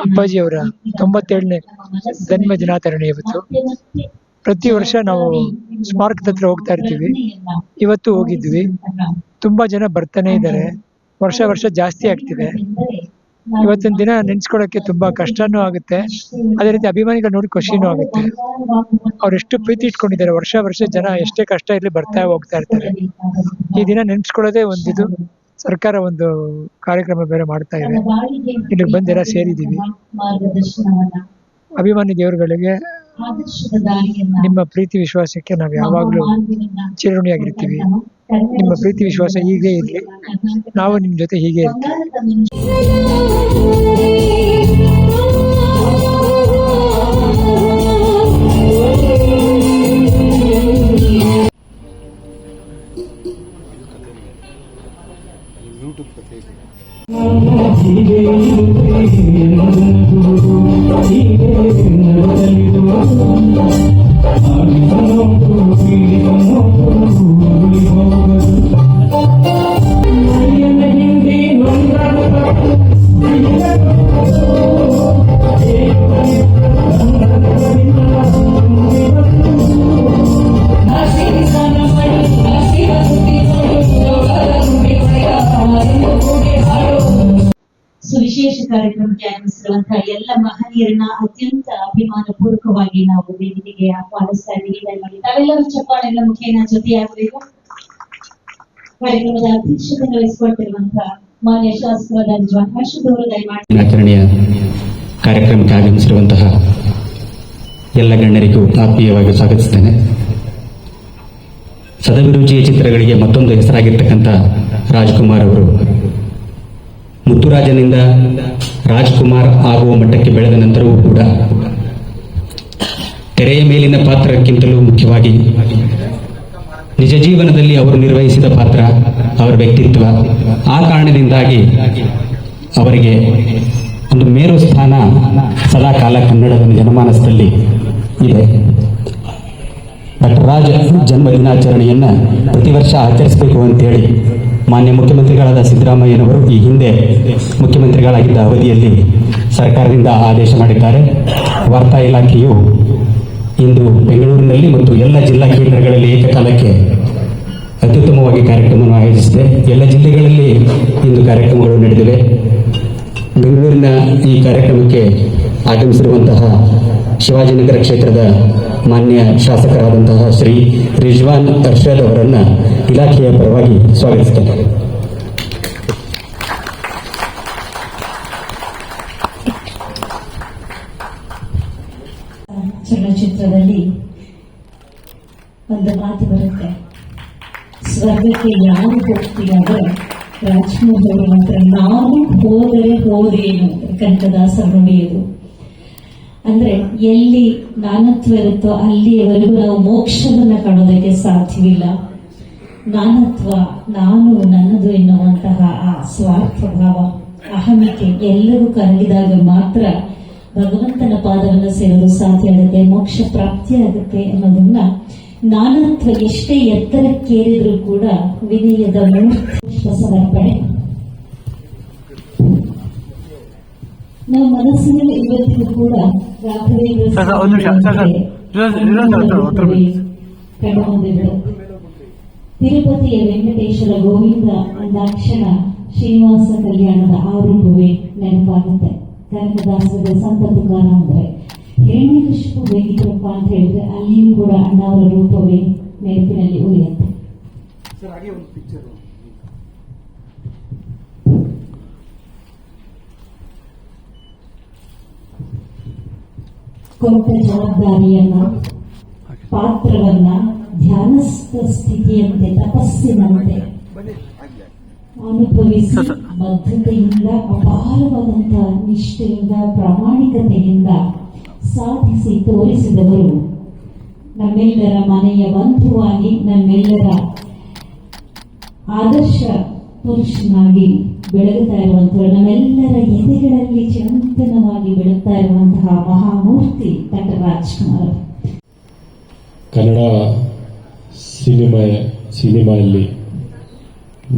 ಅಪ್ಪಾಜಿಯವರ ತೊಂಬತ್ತೇಳನೇ ಜನ್ಮ ದಿನಾಚರಣೆ ಇವತ್ತು. ಪ್ರತಿ ವರ್ಷ ನಾವು ಸ್ಮಾರಕದ ಹತ್ರ ಹೋಗ್ತಾ ಇರ್ತೀವಿ. ಇವತ್ತು ಹೋಗಿದ್ವಿ. ತುಂಬಾ ಜನ ಬರ್ತಾನೆ ಇದ್ದಾರೆ. ವರ್ಷ ವರ್ಷ ಜಾಸ್ತಿ ಆಗ್ತಿದೆ. ಇವತ್ತಿನ ದಿನ ನೆನ್ಸ್ಕೊಳಕ್ಕೆ ತುಂಬಾ ಕಷ್ಟನೂ ಆಗುತ್ತೆ. ಅದೇ ರೀತಿ ಅಭಿಮಾನಿಗಳು ನೋಡಿ ಖುಷಿನೂ ಆಗುತ್ತೆ. ಅವ್ರು ಎಷ್ಟು ಪ್ರೀತಿ ಇಟ್ಕೊಂಡಿದ್ದಾರೆ. ವರ್ಷ ವರ್ಷ ಜನ ಎಷ್ಟೇ ಕಷ್ಟ ಇರಲಿ ಬರ್ತಾ ಹೋಗ್ತಾ ಇರ್ತಾರೆ. ಈ ದಿನ ನೆನ್ಸ್ಕೊಳ್ಳೋದೇ ಒಂದಿದು. ಸರ್ಕಾರ ಒಂದು ಕಾರ್ಯಕ್ರಮ ಬೇರೆ ಮಾಡ್ತಾ ಇದೆ. ಇಲ್ಲಿಗೆ ಬಂದೆಲ್ಲ ಸೇರಿದ್ದೀವಿ. ಅಭಿಮಾನಿ ದೇವರುಗಳಿಗೆ ನಿಮ್ಮ ಪ್ರೀತಿ ವಿಶ್ವಾಸಕ್ಕೆ ನಾವು ಯಾವಾಗಲೂ ಚಿರಋಣಿಯಾಗಿರ್ತೀವಿ. ನಿಮ್ಮ ಪ್ರೀತಿ ವಿಶ್ವಾಸ ಹೀಗೆ ಇರಲಿ. ನಾವು ನಿಮ್ಮ ಜೊತೆ ಹೀಗೆ ಇರ್ತೀವಿ. ಯೂಟ್ಯೂಬ್ ಕಥೆ ಇದೆ ಅತ್ಯಂತ ಅಭಿಮಾನ ಪೂರ್ವಕವಾಗಿ ನಾವು ವೇದಿಕೆಗೆ ಆಹ್ವಾನಿಸ್ತಾ ಇದ್ದೀವಿ ತಾವೆಲ್ಲರೂ ಚಪ್ಪಾಳೆಲ್ಲ ಮುಖೇನ ಜೊತೆಯಾಗಬೇಕು. ಕಾರ್ಯಕ್ರಮದ ಅಧ್ಯಕ್ಷತೆ ವಹಿಸಿಕೊಳ್ತಿರುವಂತಹ ಮಾನ್ಯ ಶಾಸಕರಾದ ಹರ್ಷದವರು ದಯಮಾಡಿ ಕಾರ್ಯಕ್ರಮಕ್ಕೆ ಆಗಮಿಸಿರುವಂತಹ ಎಲ್ಲ ಗಣ್ಯರಿಗೂ ಆತ್ಮೀಯವಾಗಿ ಸ್ವಾಗತಿಸ್ತೇನೆ. ಸದಭಿರುಚಿಯ ಚಿತ್ರಗಳಿಗೆ ಮತ್ತೊಂದು ಹೆಸರಾಗಿರ್ತಕ್ಕಂಥ ರಾಜ್ಕುಮಾರ್ ಅವರು ಮುತ್ತುರಾಜನಿಂದ ರಾಜ್ಕುಮಾರ್ ಆಗುವ ಮಟ್ಟಕ್ಕೆ ಬೆಳೆದ ನಂತರವೂ ಕೂಡ ತೆರೆಯ ಮೇಲಿನ ಪಾತ್ರಕ್ಕಿಂತಲೂ ಮುಖ್ಯವಾಗಿ ನಿಜ ಜೀವನದಲ್ಲಿ ಅವರು ನಿರ್ವಹಿಸಿದ ಪಾತ್ರ ಅವರ ವ್ಯಕ್ತಿತ್ವ. ಆ ಕಾರಣದಿಂದಾಗಿ ಅವರಿಗೆ ಒಂದು ಮೇರು ಸ್ಥಾನ ಸದಾ ಕಾಲ ಕನ್ನಡದ ಜನಮಾನಸದಲ್ಲಿ ಇದೆ. ಡಾಕ್ಟರ್ ರಾಜ್ ಜನ್ಮ ದಿನಾಚರಣೆಯನ್ನ ಪ್ರತಿ ವರ್ಷ ಆಚರಿಸಬೇಕು ಅಂತೇಳಿ ಮಾನ್ಯ ಮುಖ್ಯಮಂತ್ರಿಗಳಾದ ಸಿದ್ದರಾಮಯ್ಯನವರು ಈ ಹಿಂದೆ ಮುಖ್ಯಮಂತ್ರಿಗಳಾಗಿದ್ದ ಅವಧಿಯಲ್ಲಿ ಸರ್ಕಾರದಿಂದ ಆದೇಶ ಮಾಡಿದ್ದಾರೆ. ವಾರ್ತಾ ಇಲಾಖೆಯು ಇಂದು ಬೆಂಗಳೂರಿನಲ್ಲಿ ಮತ್ತು ಎಲ್ಲ ಜಿಲ್ಲಾ ಕೇಂದ್ರಗಳಲ್ಲಿ ಏಕಕಾಲಕ್ಕೆ ಅತ್ಯುತ್ತಮವಾಗಿ ಕಾರ್ಯಕ್ರಮವನ್ನು ಆಯೋಜಿಸಿದೆ. ಎಲ್ಲ ಜಿಲ್ಲೆಗಳಲ್ಲಿ ಇಂದು ಕಾರ್ಯಕ್ರಮಗಳು ನಡೆದಿವೆ. ಬೆಂಗಳೂರಿನ ಈ ಕಾರ್ಯಕ್ರಮಕ್ಕೆ ಆಗಮಿಸಿರುವಂತಹ ಶಿವಾಜಿನಗರ ಕ್ಷೇತ್ರದ ಮಾನ್ಯ ಶಾಸಕರಾದಂತಹ ಶ್ರೀ ರಿಜ್ವಾನ್ ಅರ್ಷದ್ ಅವರನ್ನ ಇಲಾಖೆಯ ಪರವಾಗಿ ಸ್ವಾಗತಿಸುತ್ತೇನೆ ಚಲನಚಿತ್ರದಲ್ಲಿ ಒಂದು ಮಾತು ಬರುತ್ತೆ. ಸ್ವರ್ಗಕ್ಕೆ ಯಾರು ಹೋಗ್ತೀರಾದ್ರೆ ಅವರು ಮಾತ್ರ. ನಾನು ಹೋದರೆ ಹೋದೇನು? ಕನಕದಾಸ ನುಡಿಯೋದು ಅಂದ್ರೆ ಎಲ್ಲಿ ನಾನತ್ವ ಇರುತ್ತೋ ಅಲ್ಲಿಯವರೆಗೂ ನಾವು ಮೋಕ್ಷವನ್ನ ಕಾಣೋದಕ್ಕೆ ಸಾಧ್ಯವಿಲ್ಲ. ನಾನತ್ವ ನಾನು ನನ್ನದು ಎನ್ನುವಂತಹ ಆ ಸ್ವಾರ್ಥ ಭಾವ ಅಹಮಿಕೆ ಎಲ್ಲರೂ ಕರಗಿದಾಗ ಮಾತ್ರ ಭಗವಂತನ ಪಾದವನ್ನು ಸೇರಲು ಸಾಧ್ಯ ಆಗುತ್ತೆ ಮೋಕ್ಷ ಪ್ರಾಪ್ತಿ ಆಗುತ್ತೆ ಅನ್ನೋದನ್ನ ನಾನತ್ವ ಎಷ್ಟೇ ಎತ್ತರಕ್ಕೇರಿದ್ರು ಕೂಡ ವಿನಯದ ಮೂರ್ತಿ ಸಮರ್ಪಣೆ ನಾವು ಮನಸ್ಸಿನಲ್ಲಿ ಇವತ್ತಿಗೂ ಕೂಡ ರಾಘವೇಂದ್ರ. ಕಣ್ಣು ಮುಂದೆ. ತಿರುಪತಿಯ ವೆಂಕಟೇಶ್ವರ ಗೋವಿಂದ ಅಂದಾಕ್ಷಣ ಶ್ರೀನಿವಾಸ ಕಲ್ಯಾಣದ ಆರೂಪವೇ ರೂಪವೇ ನೆನಪಾಗುತ್ತೆ. ಕನಕದಾಸದ ಸಂತ ತುಕಾರ ಅಂದ್ರೆ ಹಿರಣ್ಯಕಶಿಪು ಬೇಕಿದ್ರಪ್ಪ ಅಂತ ಹೇಳಿದ್ರೆ ಅಲ್ಲಿಯೂ ಕೂಡ ಅಣ್ಣವರ ರೂಪವೇ ನೆನಪಿನಲ್ಲಿ ಉಳಿಯುತ್ತೆ. ಕೊಟ್ಟ ಜವಾಬ್ದಾರಿಯನ್ನ ಪಾತ್ರವನ್ನ ಧ್ಯಾನಸ್ಥ ಸ್ಥಿತಿಯಂತೆ ತಪಸ್ಸಿನಂತೆ ಅನುಭವಿಸಿ ಬದ್ಧತೆಯಿಂದ ಅಪಾರವಾದಂತಹ ನಿಷ್ಠೆಯಿಂದ ಪ್ರಾಮಾಣಿಕತೆಯಿಂದ ಸಾಧಿಸಿ ತೋರಿಸಿದವರು ನಮ್ಮೆಲ್ಲರ ಮನೆಯ ಬಂಧುವಾಗಿ ನಮ್ಮೆಲ್ಲರ ಆದರ್ಶ ಪುರುಷನಾಗಿ ಬೆಳಗುತ್ತಾ ಇರುವಂತಹ ನಮ್ಮೆಲ್ಲರ ಎದೆಗಳಲ್ಲಿ ಚಂದನವಾಗಿ ಬೆಳಗ್ತಾ ಇರುವಂತಹ ಮಹಾಮೂರ್ತಿ ಡಾಕ್ಟರ್ ರಾಜ್ಕುಮಾರ್ ಕನ್ನಡ ಸಿನಿಮಾ ಸಿನಿಮಾಯಲ್ಲಿ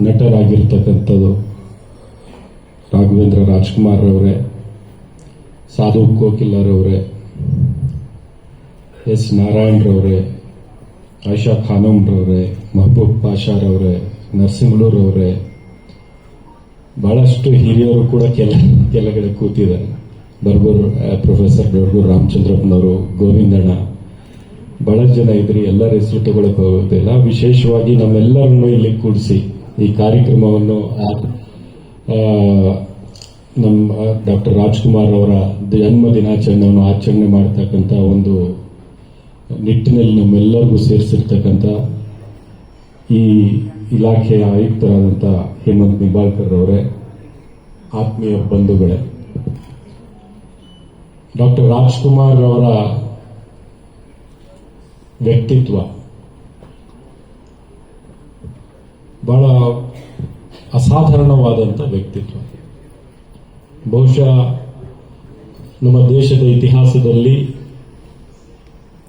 ನಟರಾಗಿರ್ತಕ್ಕಂಥದ್ದು ರಾಘವೇಂದ್ರ ರಾಜ್ಕುಮಾರ್ ಅವರೇ ಸಾಧು ಕೋಕಿಲ್ಲರವರೇ ಎಸ್ ನಾರಾಯಣರವರೇ ಆಯಿಷಾ ಖಾನಮ್ರವರೇ ಮಹಬೂಬ್ ಪಾಷಾರವರೇ ನರಸಿಂಹಳೂರವರೇ ಬಹಳಷ್ಟು ಹಿರಿಯರು ಕೂಡ ಕೆಲ ಕೆಲಗಡೆ ಕೂತಿದ್ದಾರೆ. ಬರ್ಬೂರ್ ಪ್ರೊಫೆಸರ್ ಬರ್ಬೂರು ರಾಮಚಂದ್ರಪ್ಪನವರು, ಗೋವಿಂದಣ್ಣ ಬಹಳಷ್ಟು ಜನ ಇದ್ರಿ ಎಲ್ಲರ ಹೆಸರು ತಗೊಳಕ್ ಹೋಗೋದಿಲ್ಲ ವಿಶೇಷವಾಗಿ ನಮ್ಮೆಲ್ಲರನ್ನು ಇಲ್ಲಿ ಕೂಡಿಸಿ ಈ ಕಾರ್ಯಕ್ರಮವನ್ನು ನಮ್ಮ ಡಾಕ್ಟರ್ ರಾಜ್ಕುಮಾರ್ ಅವರ ಜನ್ಮ ದಿನಾಚರಣೆಯನ್ನು ಆಚರಣೆ ಮಾಡತಕ್ಕಂಥ ಒಂದು ನಿಟ್ಟಿನಲ್ಲಿ ನಮ್ಮೆಲ್ಲರಿಗೂ ಸೇರಿಸಿರ್ತಕ್ಕಂಥ ಈ ಇಲಾಖೆಯ ಆಯುಕ್ತರಾದಂಥ ಹೇಮಂತ್ ನಿಂಬಾಳ್ಕರ್ ಅವರೇ, ಆತ್ಮೀಯ ಬಂಧುಗಳೇ. ಡಾಕ್ಟರ್ ರಾಜ್ಕುಮಾರ್ ಅವರ ವ್ಯಕ್ತಿತ್ವ ಬಹಳ ಅಸಾಧಾರಣವಾದಂಥ ವ್ಯಕ್ತಿತ್ವ. ಬಹುಶಃ ನಮ್ಮ ದೇಶದ ಇತಿಹಾಸದಲ್ಲಿ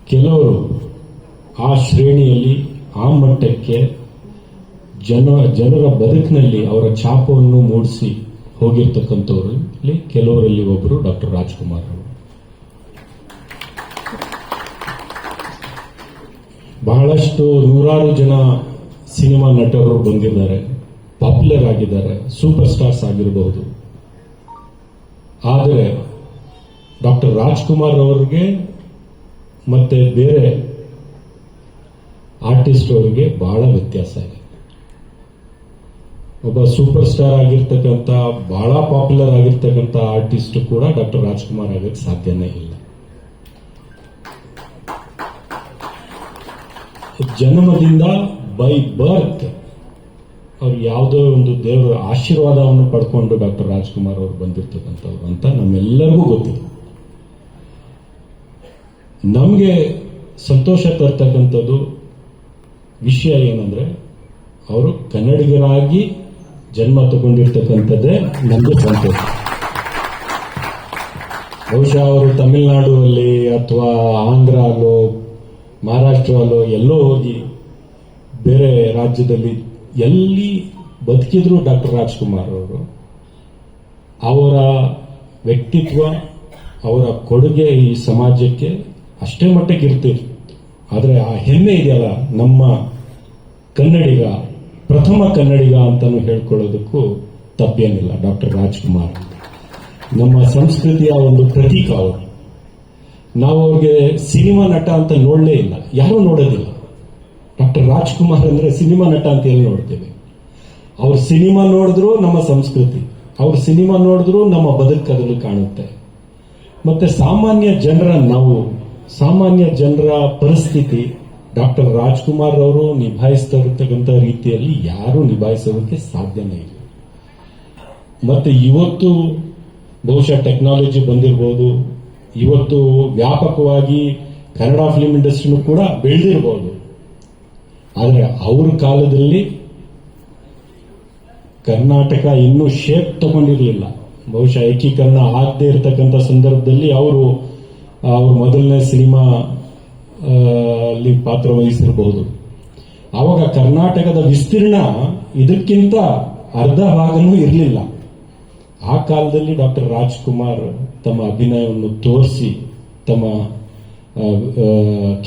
ಕೆಲವರು ಆ ಶ್ರೇಣಿಯಲ್ಲಿ ಆ ಮಟ್ಟಕ್ಕೆ ಜನ, ಜನರ ಬದುಕಿನಲ್ಲಿ ಅವರ ಛಾಪವನ್ನು ಮೂಡಿಸಿ ಹೋಗಿರ್ತಕ್ಕಂಥವರಲ್ಲಿ ಕೆಲವರಲ್ಲಿ ಒಬ್ಬರು ಡಾಕ್ಟರ್ ರಾಜ್ಕುಮಾರ್ ಅವರು. ಬಹಳಷ್ಟು ನೂರಾರು ಜನ ಸಿನಿಮಾ ನಟರು ಬಂದಿದ್ದಾರೆ. ಪಾಪ್ಯುಲರ್ ಆಗಿದ್ದಾರೆ. ಸೂಪರ್ ಸ್ಟಾರ್ಸ್ ಆಗಿರಬಹುದು. ಆದರೆ ಡಾಕ್ಟರ್ ರಾಜ್ಕುಮಾರ್ ಅವರಿಗೆ ಮತ್ತೆ ಬೇರೆ ಆರ್ಟಿಸ್ಟ್ ಅವರಿಗೆ ಬಹಳ ವ್ಯತ್ಯಾಸ ಇದೆ. ಒಬ್ಬ ಸೂಪರ್ ಸ್ಟಾರ್ ಆಗಿರ್ತಕ್ಕಂಥ, ಬಹಳ ಪಾಪ್ಯುಲರ್ ಆಗಿರ್ತಕ್ಕಂಥ ಆರ್ಟಿಸ್ಟ್ ಕೂಡ ಡಾಕ್ಟರ್ ರಾಜ್ಕುಮಾರ್ ಆಗಕ್ಕೆ ಸಾಧ್ಯನೇ ಇಲ್ಲ. ಜನ್ಮದಿಂದ ಬೈ ಬರ್ತ್ ಅವ್ರು ಯಾವುದೋ ಒಂದು ದೇವರ ಆಶೀರ್ವಾದವನ್ನು ಪಡ್ಕೊಂಡು ಡಾಕ್ಟರ್ ರಾಜ್ಕುಮಾರ್ ಅವರು ಬಂದಿರ್ತಕ್ಕಂಥವ್ರು ಅಂತ ನಮ್ಮೆಲ್ಲರಿಗೂ ಗೊತ್ತಿದೆ. ನಮಗೆ ಸಂತೋಷ ತರ್ತಕ್ಕಂಥದ್ದು ವಿಷಯ ಏನಂದ್ರೆ ಅವರು ಕನ್ನಡಿಗರಾಗಿ ಜನ್ಮ ತಗೊಂಡಿರ್ತಕ್ಕಂಥದ್ದೇ ನಮಗೆ ಸಂತೋಷ. ಬಹುಶಃ ಅವರು ತಮಿಳುನಾಡುವಲ್ಲಿ ಅಥವಾ ಆಂಧ್ರ ಅಲ್ಲೋ ಮಹಾರಾಷ್ಟ್ರ ಅಲ್ಲೋ ಎಲ್ಲೋ ಹೋಗಿ ಬೇರೆ ರಾಜ್ಯದಲ್ಲಿ ಎಲ್ಲಿ ಬದುಕಿದ್ರು ಡಾಕ್ಟರ್ ರಾಜ್ಕುಮಾರ್ ಅವರು, ಅವರ ವ್ಯಕ್ತಿತ್ವ, ಅವರ ಕೊಡುಗೆ ಈ ಸಮಾಜಕ್ಕೆ ಅಷ್ಟೇ ಮಟ್ಟಿಗೆ ಇರ್ತಿತ್ತು ಆದರೆ ಆ ಹೆಮ್ಮೆ ಇದೆಯಲ್ಲ ನಮ್ಮ ಕನ್ನಡಿಗ, ಪ್ರಥಮ ಕನ್ನಡಿಗ ಅಂತಲೂ ಹೇಳ್ಕೊಳ್ಳೋದಕ್ಕೂ ತಪ್ಪೇನಿಲ್ಲ ಡಾಕ್ಟರ್ ರಾಜ್ಕುಮಾರ್. ನಮ್ಮ ಸಂಸ್ಕೃತಿಯ ಒಂದು ಪ್ರತೀಕ ಅವರು. ನಾವು ಅವ್ರಿಗೆ ಸಿನಿಮಾ ನಟ ಅಂತ ನೋಡಲೇ ಇಲ್ಲ. ಯಾರೂ ನೋಡೋದಿಲ್ಲ. ಡಾಕ್ಟರ್ ರಾಜ್ಕುಮಾರ್ ಅಂದರೆ ಸಿನಿಮಾ ನಟ ಅಂತ ಎಲ್ಲಿ ನೋಡ್ತೇವೆ? ಅವ್ರ ಸಿನಿಮಾ ನೋಡಿದ್ರು ನಮ್ಮ ಸಂಸ್ಕೃತಿ, ಅವ್ರ ಸಿನಿಮಾ ನೋಡಿದ್ರು ನಮ್ಮ ಬದುಕದಲ್ಲಿ ಕಾಣುತ್ತೆ. ಮತ್ತೆ ಸಾಮಾನ್ಯ ಜನರ ನಾವು, ಸಾಮಾನ್ಯ ಜನರ ಪರಿಸ್ಥಿತಿ, ಡಾಕ್ಟರ್ ರಾಜ್ಕುಮಾರ್ ಅವರು ನಿಭಾಯಿಸ್ತಾ ರೀತಿಯಲ್ಲಿ ಯಾರೂ ನಿಭಾಯಿಸೋದಕ್ಕೆ ಸಾಧ್ಯನೇ ಇಲ್ಲ. ಮತ್ತೆ ಇವತ್ತು ಬಹುಶಃ ಟೆಕ್ನಾಲಜಿ ಬಂದಿರಬಹುದು ಇವತ್ತು ವ್ಯಾಪಕವಾಗಿ ಕನ್ನಡ ಫಿಲ್ಮ್ ಇಂಡಸ್ಟ್ರಿನೂ ಕೂಡ ಬೆಳೆದಿರಬಹುದು ಆದರೆ ಅವ್ರ ಕಾಲದಲ್ಲಿ ಕರ್ನಾಟಕ ಇನ್ನೂ ಶೇಪ್ ತಗೊಂಡಿರಲಿಲ್ಲ. ಬಹುಶಃ ಏಕೀಕರಣ ಆಗದೇ ಇರತಕ್ಕಂಥ ಸಂದರ್ಭದಲ್ಲಿ ಅವರು ಅವ್ರ ಮೊದಲನೇ ಸಿನಿಮಾ ಅಲ್ಲಿ ಪಾತ್ರ ವಹಿಸಿರಬಹುದು ಆವಾಗ ಕರ್ನಾಟಕದ ವಿಸ್ತೀರ್ಣ ಇದಕ್ಕಿಂತ ಅರ್ಧ ಭಾಗನೂ ಇರಲಿಲ್ಲ. ಆ ಕಾಲದಲ್ಲಿ ಡಾಕ್ಟರ್ ರಾಜ್ಕುಮಾರ್ ತಮ್ಮ ಅಭಿನಯವನ್ನು ತೋರಿಸಿ, ತಮ್ಮ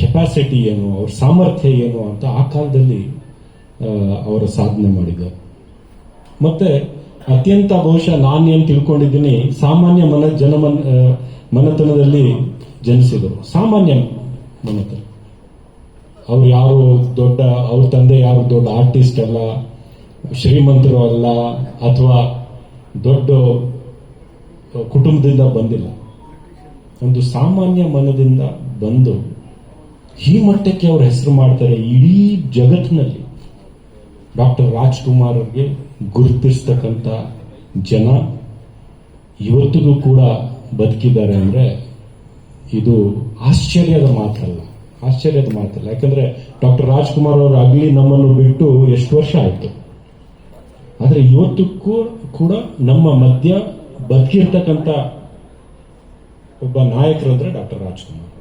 ಕೆಪಾಸಿಟಿ ಏನು, ಅವ್ರ ಸಾಮರ್ಥ್ಯ ಏನು ಅಂತ ಆ ಕಾಲದಲ್ಲಿ ಅವರು ಸಾಧನೆ ಮಾಡಿದ ಮತ್ತೆ ಅತ್ಯಂತ ಬಹುಶಃ ನಾನು ಏನು ತಿಳ್ಕೊಂಡಿದ್ದೀನಿ, ಸಾಮಾನ್ಯ ಮನ ಜನಮನ್ ಮನೆತನದಲ್ಲಿ ಜನಿಸಿದರು ಸಾಮಾನ್ಯ ಮನೆತನ. ಅವ್ರು ಯಾರು ದೊಡ್ಡ, ಅವ್ರ ತಂದೆ ಯಾರು ದೊಡ್ಡ ಆರ್ಟಿಸ್ಟ್ ಅಲ್ಲ, ಶ್ರೀಮಂತರು ಅಲ್ಲ, ಅಥವಾ ದೊಡ್ಡ ಕುಟುಂಬದಿಂದ ಬಂದಿಲ್ಲ. ಒಂದು ಸಾಮಾನ್ಯ ಮನದಿಂದ ಬಂದು ಈ ಮಟ್ಟಕ್ಕೆ ಅವ್ರ ಹೆಸರು ಮಾಡ್ತಾರೆ ಇಡೀ ಜಗತ್ತಿನಲ್ಲಿ. ಡಾಕ್ಟರ್ ರಾಜ್ಕುಮಾರ್ ಅವ್ರಿಗೆ ಗುರುತಿಸ್ತಕ್ಕಂಥ ಜನ ಇವತ್ತಿಗೂ ಕೂಡ ಬದುಕಿದ್ದಾರೆ ಅಂದ್ರೆ ಇದು ಆಶ್ಚರ್ಯದ ಮಾತಲ್ಲ. ಆಶ್ಚರ್ಯದ ಮಾತಲ್ಲ. ಯಾಕಂದ್ರೆ ಡಾಕ್ಟರ್ ರಾಜ್ಕುಮಾರ್ ಅವರು ಆಗಲಿ ನಮ್ಮನ್ನು ಬಿಟ್ಟು ಎಷ್ಟು ವರ್ಷ ಆಯ್ತು? ಆದರೆ ಇವತ್ತಕ್ಕೂ ಕೂಡ ನಮ್ಮ ಮಧ್ಯ ಬದುಕಿರ್ತಕ್ಕಂಥ ಒಬ್ಬ ನಾಯಕರಂದ್ರೆ ಡಾಕ್ಟರ್ ರಾಜ್ಕುಮಾರ್.